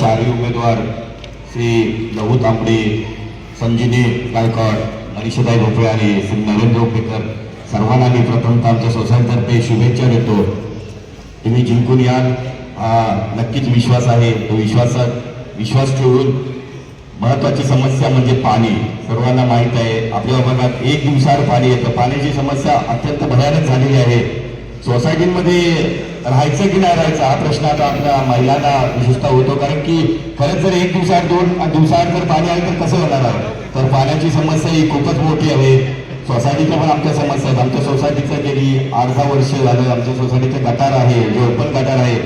चारही उमेदवार श्री लहू तांबडे संजिनी गायकवाड मनीषाताई भोपळे आणि श्री नरेंद्र उपेकर सर्वांना मी प्रथमतः आमच्या सोसायटीतर्फे शुभेच्छा देतो. तुम्ही जिंकून याल हा नक्कीच विश्वास आहे. तो विश्वासात विश्वास ठेवून महत्वाची समस्या म्हणजे पाणी. सर्वांना माहीत आहे आपल्या भागात एक दिवसावर पाणी येतं. पाण्याची समस्या अत्यंत भयानक झालेली आहे. सोसायटीमध्ये राहायचं की नाही राहायचं हा प्रश्न आता आपल्या महिलांना विशेषतः होतो. कारण की खरंच जर एक दिवसाआड दोन दिवसाआड जर पाणी आलं तर कसं होणार आहे? तर पाण्याची समस्या ही खूपच मोठी आहे. सोसायटीच्या पण आमच्या समस्या आहेत. आमच्या सोसायटीचं गेली आठ दहा वर्ष झालं. आमच्या सोसायटीचं गटार आहे जे ओपन गटार आहे.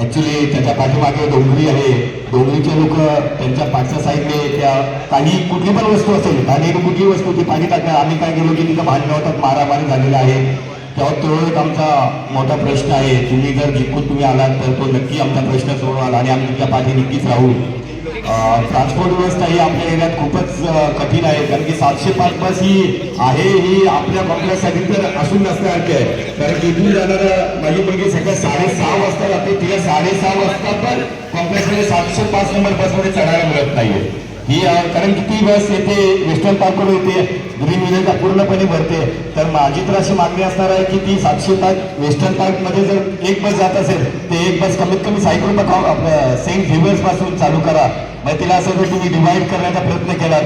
ऍक्च्युली त्याच्या पाठीमागे डोंगरी आहे. डोंगरीचे लोक त्यांच्या पाठच्या साईडने त्या काही कुठली पण वस्तू असेल आणि कुठली वस्तू ती पाणी टाकणार आम्ही काय गेलो की तिथं भांडणं होतात मारामारी झालेला आहे. तेव्हा तो एक आमचा मोठा प्रश्न आहे. तुम्ही जर जिंकून तुम्ही आलात तर तो नक्की आमचा प्रश्न सोडवाल आणि आम्ही तुमच्या पाठी नक्कीच राहू. ट्रान्सपोर्ट व्यवस्था ही आपल्या एरियात खूपच कठीण आहे. कारण की सातशे पाच बस ही आहे ही आपल्या बंगल्यासाठी तर असून नसण्यासारखी आहे. कारण की इथून जाणारं माझी मुलगी सकाळ साडेसहा वाजता जाते तिला साडेसहा वाजता पण कॉम्प्लेक्समध्ये सातशे पाच नंबर बसमध्ये चढायला मिळत नाहीये. ही कारण की ती बस येते वेस्टर्न पार्कवर येते. ग्रीन विलेजला पूर्णपणे भरते. तर माझी तर अशी मागणी असणार आहे की ती सातशे पार्क वेस्टर्न पार्कमध्ये जर एक बस जात असेल ते एक बस कमीत कमी सायकल आपलं सेंट झेवियर्सपासून चालू करा. मग तिला असं जर तुम्ही डिवाईड करण्याचा प्रयत्न केला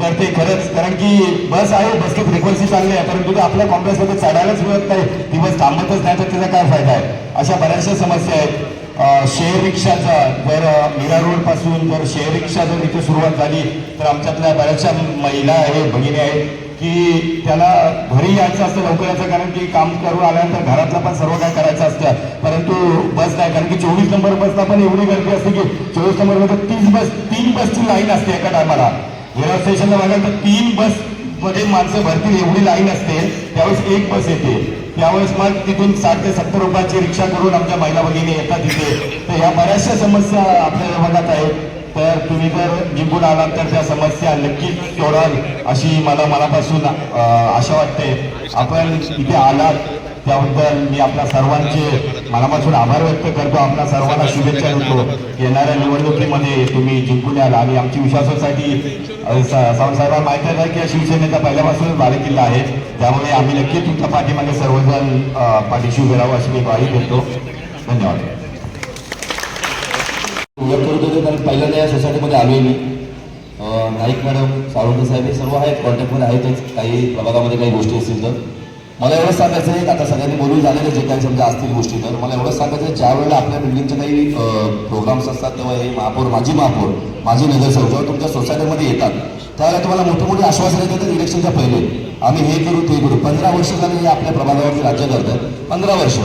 तर ते खरंच कारण की बस आहे बसची फ्रिक्वेन्सी चांगली आहे परंतु ते आपल्या कॉम्प्लेक्समध्ये चढायलाच मिळत नाही. ती बस थांबतच नाही तर त्याचा काय फायदा आहे? अशा बऱ्याचशा समस्या आहेत. शेअर रिक्षाचा जर मीरा रोडपासून जर शेअर रिक्षा जर इथे सुरुवात झाली तर आमच्यातल्या बऱ्याचशा महिला आहेत भगिनी आहेत की त्याला घरी यायचं असतं लवकर यायचं कारण की काम करून आल्यानंतर घरातलं पण सर्व काय करायचं असतं. परंतु बस नाही कारण की चोवीस नंबर बसला पण एवढी गर्दी असते की चोवीस नंबरमध्ये तीस बस तीन बसची लाईन असते एका टायमाला. रेल्वे स्टेशनला बघाल तर तीन बसमध्ये माणसं भरतील एवढी लाईन असते त्यावेळेस एक बस येते. त्यावेळेस मग तिथून साठ ते सत्तर रुपयाची रिक्षा करून आमच्या महिला भगिनी येतात तिथे. तर ह्या बऱ्याचशा समस्या आपल्या विभागात आहेत तर तुम्ही जर जिंकून आलात तर त्या समस्या नक्कीच सोडाल अशी मला मनापासून आशा वाटते. आपण इथे आलात त्याबद्दल मी आपल्या सर्वांचे मनापासून आभार व्यक्त करतो. आपल्या सर्वांना शुभेच्छा देतो. येणाऱ्या निवडणुकीमध्ये तुम्ही जिंकून याल. आणि आमची विश्वासासाठी सर्वांना माहिती आहे की शिवसेनेचा पहिल्यापासूनच बालेकिल्ला आहे. त्यामुळे आम्ही नक्की तुमच्या पाठीमागे सर्वजण पाठीशी उभे राहू अशी मी ग्वाही देतो. धन्यवाद. ओळख करत कारण पहिल्यांदा या सोसायटीमध्ये आलोय मी. नाईक मॅडम सावंत साहेब हे सर्व आहेत. कॉन्टॅक्टमध्ये आहेतच. काही प्रभागामध्ये काही गोष्टी असतील तर. मला एवढंच सांगायचं आहे की आता सगळ्यांनी बोलून झालेलं जे काही समजा असतील गोष्टी तर मला एवढंच सांगायचं आहे ज्या वेळेला आपल्या बिल्डिंगचे काही प्रोग्राम्स असतात तेव्हा हे महापौर माजी महापौर माजी नगरसेवक जेव्हा तुमच्या सोसायटीमध्ये येतात त्यावेळेला तुम्हाला मोठे मोठे आश्वासन येतात इलेक्शनच्या पहिले. आम्ही हे करू ते करू. पंधरा वर्ष झाले हे आपल्या प्रभागावरती राज्य करतात. पंधरा वर्ष.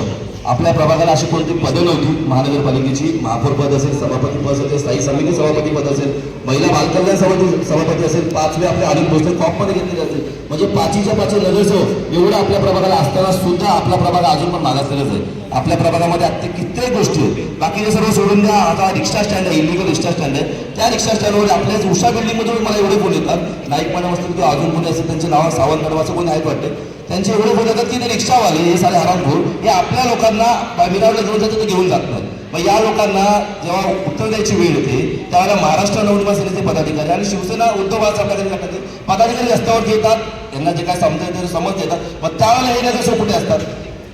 आपल्या प्रभागाला अशी कोणती पदं नव्हती? महानगरपालिकेची महापौर पद असेल सभापती पद असेल स्थायी समिती सभापती पद असेल महिला बालकल्याण समिती सभापती असेल पाचवे आपले अनेक गोष्ट कॉपमध्ये घेतलेले असेल. म्हणजे पाचीच्या पाचशे नगरसेवक एवढं आपल्या प्रभागाला असताना सुद्धा आपला प्रभाग अजून पण मागासलेलाच आहे. आपल्या प्रभागामध्ये आता कित्येक गोष्टी आहेत. बाकीचे सर्व सोडून द्या. आता रिक्षा स्टँड आहे इलिगल रिक्षा स्टँड आहे. त्या रिक्षा स्टँडवर आपल्याच उषा बिल्डिंगमधून मला एवढे फोन येतात. नाईक मॅडम असतील किंवा अजून कोणी असेल त्यांचे नाव सावंत मॅडम असं कोणी आहेत वाटते? त्यांचे एवढे बोलत की ते रिक्षावाले हे सारे हरामखोर हे आपल्या लोकांना मिरावला घेऊन जातात ते घेऊन जात नाही मग या लोकांना जेव्हा उत्तर द्यायची वेळ येते त्यावेळेला महाराष्ट्र नवनिर्माण सेनेचे पदाधिकारी आणि शिवसेना उद्धव बाळासाहेब ठाकरे पदाधिकारी रस्त्यावरती येतात त्यांना जे काय समजा ते समज देतात मग त्यावेळेला हे नगरसेवक कुठे असतात?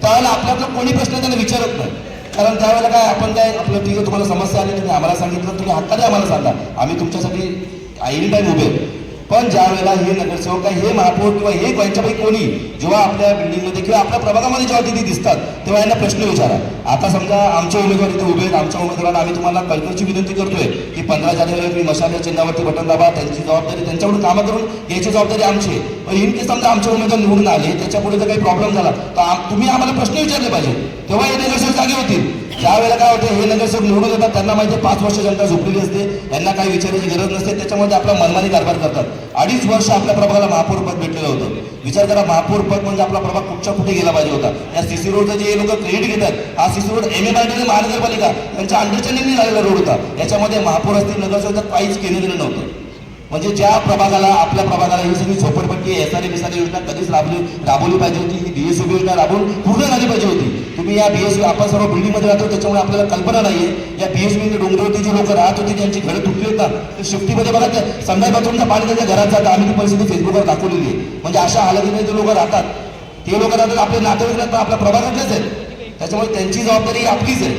त्यावेळेला आपल्यातलं कोणी प्रश्न त्यांना विचारत नाही. कारण त्यावेळेला काय आपण काय आपलं ठीक आहे तुम्हाला समस्या आली नाही आम्हाला सांगितलं तुम्ही हक्काने आम्हाला सांगा. आम्ही तुमच्यासाठी एनी टाईम उभे पण ज्या वेळेला हे नगरसेवक आहे हे महापौर किंवा हे यांच्यापैकी कोणी जेव्हा आपल्या बिल्डिंगमध्ये किंवा आपल्या प्रभागामध्ये जेव्हा तिथे दिसतात तेव्हा यांना प्रश्न विचारा. आता समजा आमचे उमेदवार इथे उभे आहेत आमच्या उमेदवारांना आम्ही तुम्हाला कळकळची विनंती करतोय की पंधरा जानेवारी तुम्ही मशाल चिन्हावरती बटन दाबा त्यांची जबाबदारी त्यांच्याकडून कामं करून घ्यायची जबाबदारी आमची आहे. पण इन केस समजा आमचे उमेदवार निवडून आले त्याच्या पुढे जर काही प्रॉब्लेम झाला तर तुम्ही आम्हाला प्रश्न विचारले पाहिजे. तेव्हा हे नगरसेवक जागे होतील. त्यावेळेला काय होतं हे नगरसेवक निवडून येतात त्यांना माहिती पाच वर्ष जनता झोपलेली असते यांना काही विचारायची गरज नसते त्याच्यामध्ये आपला मनमानी कारभार करतात. अडीच वर्ष आपल्या प्रभागाला महापौर पद भेटलेलं होतं. विचार करा महापौर पद म्हणजे आपला प्रभाग कुठच्या कुठे गेला पाहिजे होता. या सीसी रोडचं जे लोक क्रेडिट घेतात हा CC road M M I T महानगरपालिका यांच्या अंडरस्टँडिंगने झालेला रोड होता. याच्यामध्ये महापौर असतील नगरसेवक काहीच केलं गेलं नव्हतं. म्हणजे ज्या प्रभागाला आपल्या प्रभागाला ही सगळी झोपडपट्टी एस आर योजना कधीच राबली राबवली पाहिजे होती ही डीएसओबी योजना राबवून पूर्ण झाली पाहिजे होती. मी या एस आपण सर्व बिल्डिंगमध्ये राहतो त्याच्यामुळे आपल्याला कल्पना नाहीये. या बी एस बीएसओबी डोंगरवरती जी लोक राहत होती त्यांची घरं तुटली होतात ते शिफ्टीमध्ये बघा त्या संध्या बाथरूमचं पाणी त्यांच्या घरात जातं. आम्ही ती परिस्थिती फेसबुकवर दाखवलेली आहे. म्हणजे अशा हालतीमध्ये जे लोक राहतात ते लोक राहतात आपले नातेवाईक राहतात आपला प्रभागातलेच आहेत त्याच्यामुळे त्यांची जबाबदारी आपलीच आहे.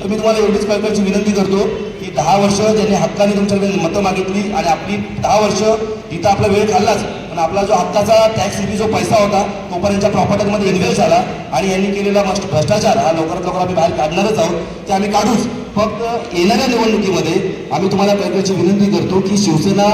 तर मी तुम्हाला एवढीच कळकळची विनंती करतो की दहा वर्ष ज्यांनी हक्काने तुमच्याकडे मतं मागितली आणि आपली दहा वर्ष तिथं आपला वेळ खाल्लाच. पण आपला जो आत्ताचा टॅक्स रिव्ही जो पैसा होता तो पण यांच्या प्रॉपर्टीमध्ये इन्व्हेस्ट झाला आणि यांनी केलेला मस्त भ्रष्टाचार हा लवकरात लवकर आम्ही बाहेर काढणारच आहोत ते आम्ही काढूच. फक्त येणाऱ्या निवडणुकीमध्ये आम्ही तुम्हाला प्रयत्नाची विनंती करतो की शिवसेना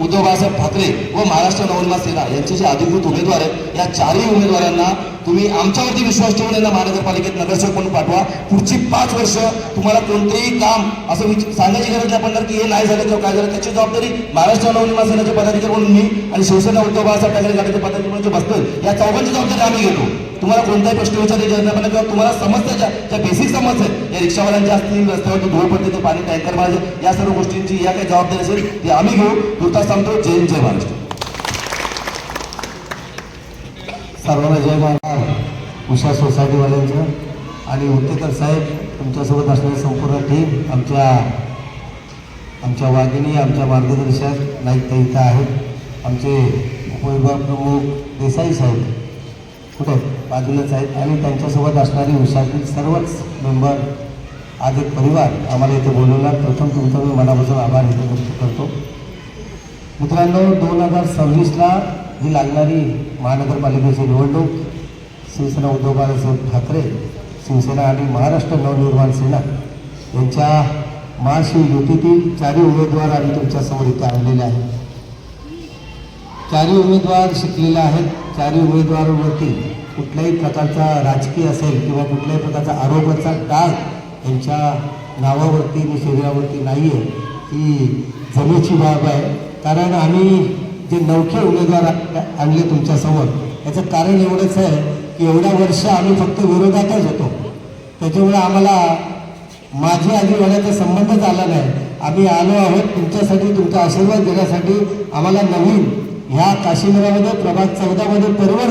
उद्धव बाळासाहेब ठाकरे व महाराष्ट्र नवनिर्माण सेना यांचे जे अधिकृत उमेदवार आहेत या चारही उमेदवारांना तुम्ही आमच्यावरती विश्वास ठेवून यांना महानगरपालिकेत नगरसेवक म्हणून पाठवा. पुढची पाच वर्ष तुम्हाला कोणतेही काम असं सांगायची गरज नाही पडणार की हे नाही झालं किंवा काय झालं त्याची जबाबदारी महाराष्ट्र नवनिर्माण सेनेचे पदाधिकारी म्हणून मी आणि शिवसेना उद्धव बाळासाहेब ठाकरे गटाचे पदाधिकारी म्हणून जे या चौघांची जबाबदारी आम्ही घेतो. तुम्हाला कोणताही प्रश्न विचारले जात नाही किंवा तुम्हाला समस्या ज्या ज्या बेसिक समस्या आहेत या रिक्षावाल्यांच्या असतील रस्त्यावरती धूळ पडते ते पाणी टँकर माझे या सर्व गोष्टींची या काही जबाबदारी असेल ती आम्ही घेऊ. तुर्तास सांगतो जय जय महाराष्ट्र. सर्वांना जय महाराज उषा सोसायटीवाल्यांचं आणि उत्तेकर साहेब तुमच्यासोबत असणारी संपूर्ण टीम आमच्या आमच्या वाघिणी आमच्या मार्गदर्शक नाईक इथं आहेत. आमचे उपविभाग प्रमुख देसाई साहेब. कुठे? बाजूलाच आहेत. आणि त्यांच्यासोबत असणारी उषातील सर्वच मेंबर आज एक परिवार आम्हाला इथे बोलवला प्रथम तुमचा मी मनापासून आभार इथे व्यक्त करतो. मित्रांनो दोन हजार सव्वीसला ही लागणारी महानगरपालिकेची निवडणूक शिवसेना उद्धव बाळासाहेब ठाकरे शिवसेना आणि महाराष्ट्र नवनिर्माण सेना यांच्या महाशिव युतीतील चारही उमेदवार आम्ही तुमच्यासमोर इथे आणलेले आहेत. चारही उमेदवार शिकलेले आहेत. चारही उमेदवारांवरती कुठल्याही प्रकारचा राजकीय असेल किंवा कुठल्याही प्रकारचा आरोपाचा डाग यांच्या नावावरती आणि शरीरावरती नाही आहे ही जमेची बाब आहे. कारण आम्ही जे नवखे उमेदवार आणले तुमच्यासमोर याचं कारण एवढंच आहे की एवढ्या वर्ष आम्ही फक्त विरोधातच होतो. त्याच्यामुळे आम्हाला माझी आधी होण्याचा संबंधच आला नाही. आम्ही आलो आहोत तुमच्यासाठी तुमचा आशीर्वाद देण्यासाठी आम्हाला नवीन ह्या काशीनगरामध्ये प्रभाग चौदामध्ये परिवर्तन